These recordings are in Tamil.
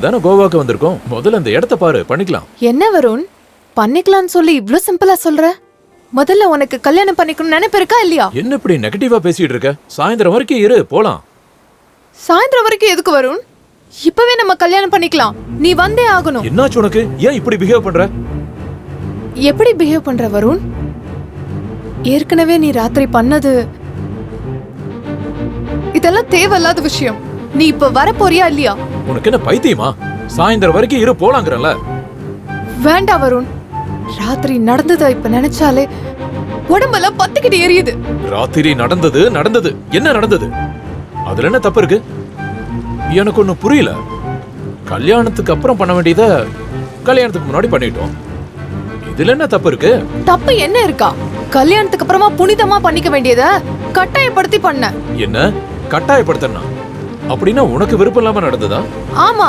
தானே கோவாக்கு வந்திருக்கோம்? முதல்ல அந்த இடத்த பாரு பண்ணிக்கலாம். என்ன வருண்? பண்ணிக்கலாம்னு சொல்லி இவ்ளோ சிம்பிளா சொல்ற? முதல்ல உனக்கு கல்யாணம் பண்ணிக்கணும் நினைப்பு இருக்கா இல்லையா? என்ன இப்படி நெகட்டிவா பேசிட்டு இருக்க? சாயந்தரம் வரைக்கும் இரு போலாம். சாயந்தரம் வரைக்கும் எதுக்கு வருண்? இப்பவே நம்ம கல்யாணம் பண்ணிக்கலாம். நீ வந்தே ஆகணும். என்னாச்சு உனக்கு? ஏன் இப்படி பிஹேவ் பண்ற? எப்படி பிஹேவ் பண்ற வருண்? ஏற்கனவே நீ ராத்திரி பண்ணது இதெல்லாம் தேவையில்லாத விஷயம். நீ இப்ப வர போறியா இல்லையா? உனக்கு என்ன பைத்தியமா? சாயந்தரம் வரைக்கும் இரு போலாங்கிறல்ல வேண்டாம் வருண். ராத்திரி நடந்ததை இப்ப நினைச்சாலே உடம்பெல்லாம் பத்துக்கிட்டு எரியுது. ராத்திரி நடந்தது நடந்தது. என்ன நடந்தது? அதுல என்ன தப்பு இருக்கு? எனக்கு ஒண்ணு புரியல. கல்யாணத்துக்கு அப்புறம் பண்ண வேண்டியத கல்யாணத்துக்கு முன்னாடி பண்ணிட்டோம். இதுல என்ன தப்பு இருக்கு? தப்பு என்ன இருக்கா? கல்யாணத்துக்கு அப்புறமா புனிதமா பண்ணிக்க வேண்டியத கட்டாயப்படுத்தி பண்ண. என்ன? கட்டாயப்படுத்தனா அப்படின்னா உனக்கு விருப்பம் இல்லாம நடந்ததா? ஆமா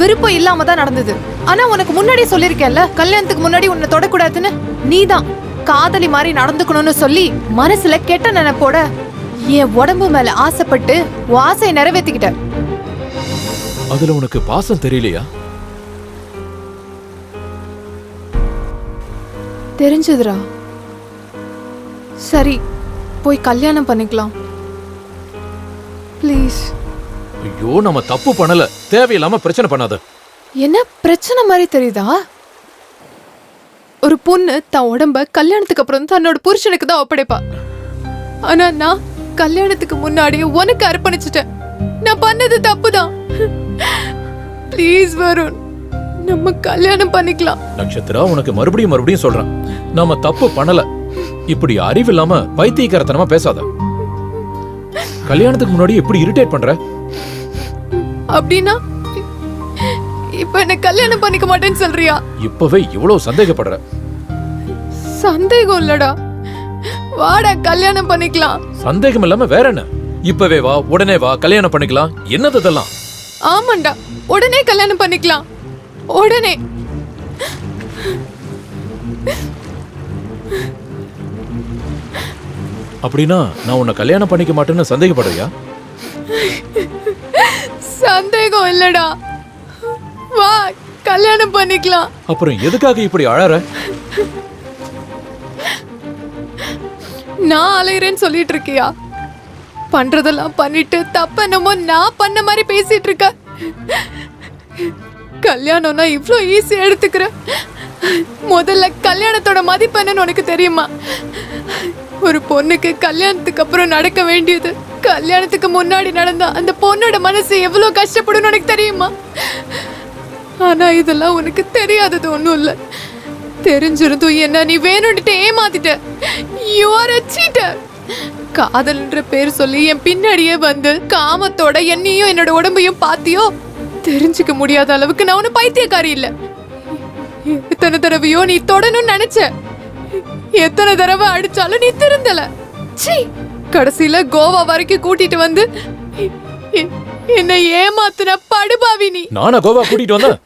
விருப்பம் இல்லாம தான் நடந்தது. ஆனா உனக்கு முன்னாடியே சொல்லிருக்கேன்ல கல்யாணத்துக்கு முன்னாடி உன்னை தொடக்கூடாதுன்னு? நீதான் காதலி மாதிரி நடந்துக்கணும்னு சொல்லி மனசுல கெட்ட நினைப்போட என் உடம்பு மேல ஆசைப்பட்டு ஆசையை நிறைவேத்திக்கிட்ட. அதுல உனக்கு பாசம் தெரியலையா? தெரிஞ்சதுடா. சரி போய் கல்யாணம் பண்ணிக்கலாம். ப்ளீஸ் ஐயோ நம்ம தப்பு பண்ணல. தேவையில்லாம பிரச்சனை பண்ணாத. என்ன பிரச்சனை மாதிரி தெரியுதா? ஒரு பொண்ணு தன் உடம்ப கல்யாணத்துக்கு அப்புறம் தன்னோட புருஷனுக்கு தான் ஒப்படைப்பா. ஆனா நான் கல்யாணத்துக்கு முன்னாடியே உனக்கு அர்ப்பணிச்சிட்டேன். நான் பண்ணது தப்புதான். ப்ளீஸ் வருண் நம்ம கல்யாணம் பண்ணிக்கலாம். நட்சத்திரா உனக்கு மறுபடியும் மறுபடியும் சொல்றேன். நாம தப்பு பண்ணல. இப்படி அறிவில்லாம பைத்தியக்காரத்தனமா பேசாத. கல்யாணத்துக்கு முன்னாடி இப்படி இரிட்டேட் பண்ற? அப்படின்னா இப்ப என்ன கல்யாணம் பண்ணிக்க மாட்டேன்னு சொல்றியா? இப்பவே இவ்வளவு சந்தேகப்படுற. சந்தேகம் இல்லடா. வாடா கல்யாணம் பண்ணிக்கலாம். சந்தேகம் இல்லாம வேற என்ன? இப்பவே வா உடனே வா கல்யாணம் பண்ணிக்கலாம். என்னது இதெல்லாம்? ஆமாண்டா உடனே கல்யாணம் பண்ணிக்கலாம். உடனே. அப்படின்னா நான் உன்னை கல்யாணம் பண்ணிக்க மாட்டேன்னு சந்தேகப்படுறியா? சந்தேகம் இல்லடா. வா கல்யாணம் பண்ணிக்கலாம். அப்புறம் எதுக்காக இப்படி அழற? நான் அலையிறேன்னு சொல்லிட்டு இருக்கியா? பண்றதெல்லாம் பண்ணிட்டு தப்பு என்னமோ நான் பண்ண மாதிரி பேசிட்டு இருக்க. கல்யாணம்னா இவ்ளோ ஈஸியா எடுத்துக்கிற. முதல்ல கல்யாணத்தோட மதிப்பு என்னன்னு உனக்கு தெரியுமா? ஒரு பொண்ணுக்கு கல்யாணத்துக்கு அப்புறம் நடக்க வேண்டியது. கல்யாணத்துக்கு முன்னாடி நடந்த அந்த பொண்ணோட மனசு எவ்வளோ கஷ்டப்படும்னு உனக்கு தெரியுமா? ஆனா இதெல்லாம் உனக்கு தெரியாதது ஒன்றும் இல்லை. தெரிஞ்சிருந்தும் என்ன நீ வேணும்ட்டு ஏமாத்திட்ட. You are a cheater. காதல்ன்ற பேர் சொல்லி என் பின்னாடியே வந்து காமத்தோட என்னையும் என்னோட உடம்பையும் பாத்தியோ தெரிஞ்சுக்க முடியாத அளவுக்கு நான் ஒன்றும் பைத்தியக்காரி இல்லை. எத்தனை தடவையோ நீ தொடணும்னு நினைச்ச. எத்தனை தடவை அடிச்சாலும் நீ திருந்தல. சீ கடைசியில கோவா வரைக்கும் கூட்டிட்டு வந்து என்னை ஏமாத்துன படுபாவி நீ நானா கோவா கூட்டிட்டு வந்தேன்?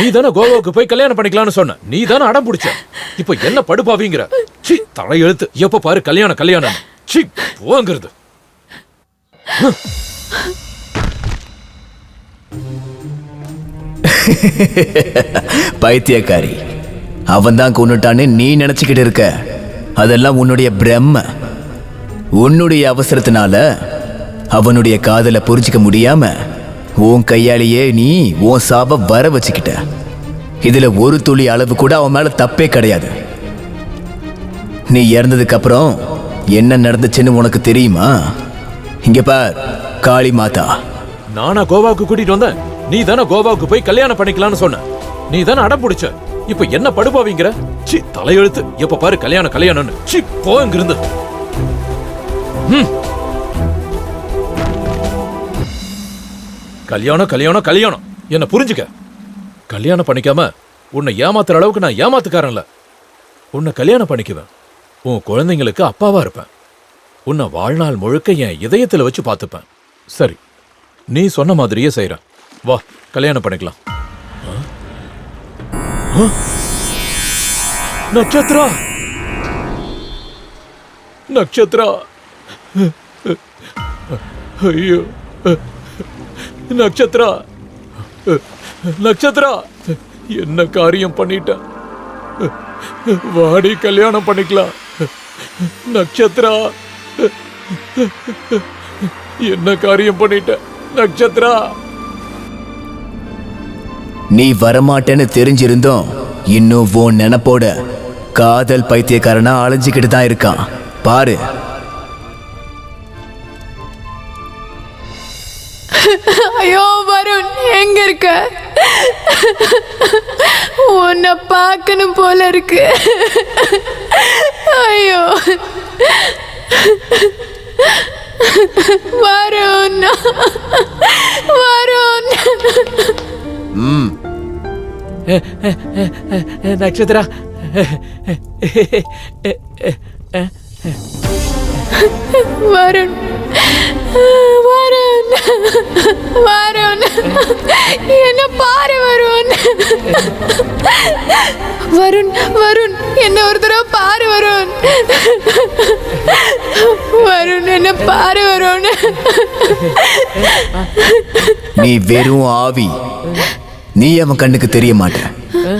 நீ தானே கோவாவுக்கு போய் கல்யாணம் பண்ணிக்கலாம்னு சொன்ன. நீ தானே அடம் பிடிச்ச. இப்போ என்ன படுபாவிங்கிற? சி தலையெழுத்து. எப்ப பாரு கல்யாணம் கல்யாணம் சி போங்கிறது. பைத்தியக்காரி அவன் தான் கொண்டுட்டான்னு நீ நினைச்சுக்கிட்டு இருக்க. அதெல்லாம் உன்னுடைய பிரம்ம. உன்னுடைய அவசரத்தினால அவனுடைய காதலை புரிஞ்சிக்க முடியாம உன் கையாலேயே நீ உன் சாப வர வச்சுக்கிட்ட. இதுல ஒரு துளி அளவு கூட அவன் மேல தப்பே கிடையாது. நீ இறந்ததுக்கு அப்புறம் என்ன நடந்துச்சுன்னு உனக்கு தெரியுமா? இங்க பார் காளி மாதா. நானா கோவாவுக்கு கூட்டிட்டு வந்தேன். நீ தானே கோவாவுக்கு போய் கல்யாணம் பண்ணிக்கலாம்னு சொன்ன. நீ தானே அடம் பிடிச்ச. இப்போ என்ன படுபாவிங்கிற? சி தலையெழுத்து. எப்ப பாரு கல்யாணம் கல்யாணம்னு. சி போங்கிருந்து கல்யாணம் கல்யாணம் கல்யாணம். என்ன புரிஞ்சுக்க? கல்யாணம் பண்ணிக்காம உன்னை ஏமாத்துற அளவுக்கு நான் ஏமாத்துக்காரன்ல. உன்னை கல்யாணம் பண்ணிக்குவேன். உன் குழந்தைங்களுக்கு அப்பாவா இருப்பேன். உன்னை வாழ்நாள் முழுக்க என் இதயத்துல வச்சு பார்த்துப்பேன். சரி நீ சொன்ன மாதிரியே செய்றேன். வா கல்யாணம் பண்ணிக்கலாம். நட்சத்திரா? நட்சத்திரா? ஐயோ. நட்சத்திரா. நட்சத்திரா. என்ன காரியம் பண்ணிட்ட வாடி கல்யாணம் பண்ணிக்கலாம். நட்சத்திரா. என்ன காரியம் பண்ணிட்ட நட்சத்திரா. நீ வரமாட்டேன்னு தெரிஞ்சிருந்தோம் இன்னும் உன் நினப்போட காதல் பைத்தியக்காரனா அலைஞ்சிக்கிட்டு தான் இருக்கான். பாரு ஐயோ வருண் எங்க இருக்க? உன்னை பார்க்கணும் போல இருக்கு. ஐயோ. வருண் வருண். நட்சத்திரா? வருண். வருண். வருண். என்ன பாரு வருண். வருண் வருண். என்ன ஒரு தடவை பாரு வருண். வருண் என்ன பாரு வருண். நீ வெறும் ஆவி. நீ அவன் கண்ணுக்கு தெரிய மாட்ட.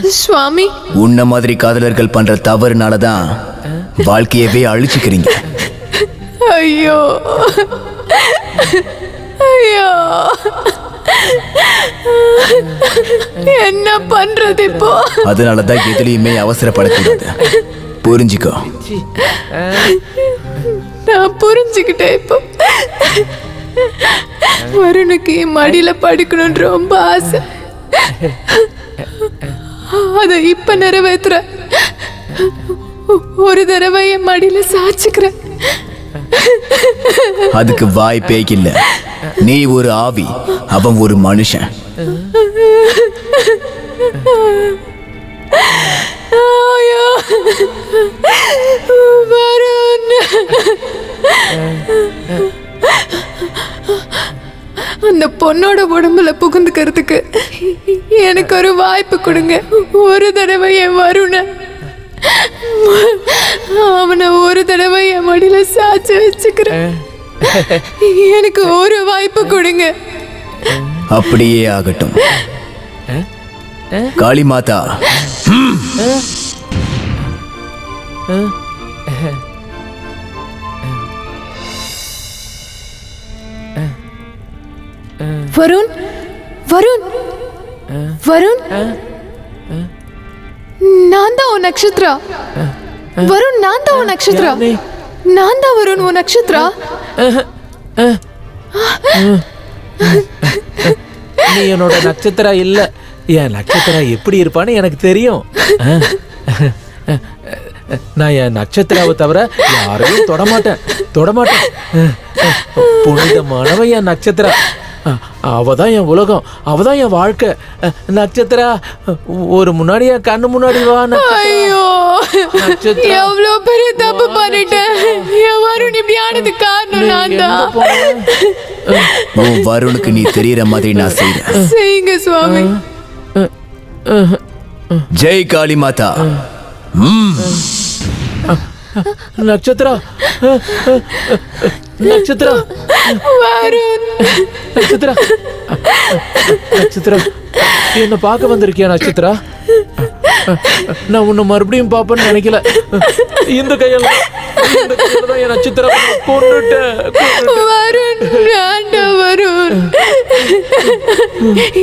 சுவாமி. உன்ன மாதிரி காதலர்கள் பண்ற தவறுனால தான் வாழ்க்கையவே அழிச்சுக்கிறீங்க. ஐயோ. ஐயோ. என்ன பண்றது இப்போ? அதனால தான் எதுலையுமே அவசரப்படக்கூடாது புரிஞ்சுக்கோ. நான் புரிஞ்சுக்கிட்டேன் இப்போ. வருணுக்கு என் மடியில படுக்கணும்னு ரொம்ப ஆசை. அதை இப்ப நிறைவேத்துற ஒரு தடவை என் மடியில சாச்சுக்கிறேன் அதுக்கு வாய்ப்பே இல்ல. நீ ஒரு ஆவி அவன் ஒரு மனுஷன். அந்த பொண்ணோட உடம்புல புகுந்துக்கிறதுக்கு எனக்கு ஒரு வாய்ப்பு கொடுங்க. ஒரு தடவை என் வருணன் அவனை ஒரு தடவை என் மடியில சாச்சு வச்சுக்கிறேன். எனக்கு ஒரு வாய்ப்பு கொடுங்க. அப்படியே ஆகட்டும். காளிமாதா வருண் வருண் வருண். நான் தான் உன் நட்சத்திரா? வருண் நான் தான் உன் நட்சத்திரா? யார் நீ? நான் தான் வருண் உன் நட்சத்திரா? நீ என்னோட நட்சத்திரா இல்ல. என் நட்சத்திரா எப்படி இருப்பான்னு எனக்கு தெரியும். நான் என் நட்சத்திராவை தவிர யாரையும் தொடமாட்டேன் தொடமாட்டேன் புனிதமானவ என் நட்சத்திரா. அவ தான் என் உலகம். அவ தான் என் வாழ்க்கை. நட்சத்திரா ஒரு முன்னாடி என் கண்ணு முன்னாடி வா. ஐயோ நட்சத்திரா. எவ்வளவு பெரிய தப்பு பண்ணிட்டேன். என் வருண் இப்படி ஆனது காரணம் நான் தான். வருணுக்கு நீ தெரியற மாதிரி நான் செய்றேன். செய்யுங்க சுவாமி. ஜெய் காளிமாதா ம். நட்சத்திரா? நட்சத்திரா? வருண். நட்சத்திரா? நட்சத்திரா என்ன பார்க்க வந்திருக்கியா நட்சத்திரா? நான் உன்னை மறுபடியும் பார்ப்பேன்னு நினைக்கல. இந்த கையால இந்த கையால தான் என் நட்சத்திரா கொண்டுட்டேன் வருண் வருண்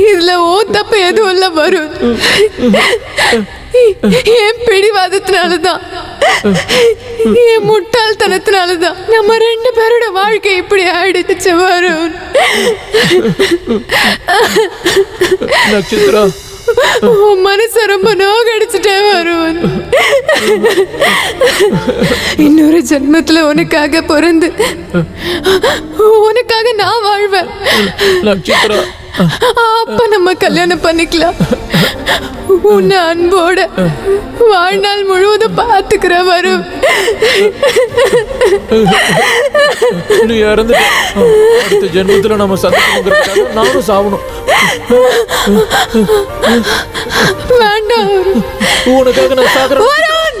இதுல ஓ தப்பு எதுவும் இல்ல வருண். என் பிடிவாதத்தினாலதான். என் முட்டாள்தனத்தினாலதான். நம்ம ரெண்டு பேரோட வாழ்க்கை இப்படி ஆயிடுச்சு வருண் நட்சத்திரா? உன் மனச ரொம்ப நோகடிச்சுட்டேன் வருண் இன்னொரு ஜென்மத்துல உனக்காக பிறந்து உனக்காக நான் வாழ்வேன். நட்சத்திரா? அப்ப நம்ம கல்யாணம் பண்ணிக்கலாம். உன்னை அன்போட வாழ்நாள் முழுவதும் பார்த்துக்கிற வரும் நீ இறந்துட்ட. அடுத்த ஜென்மத்துல நம்ம சந்திக்கணுங்கிறதுக்காக நானும் சாவணும். வேண்டாம். உனக்காக நான் சாகுறேன். வருண்!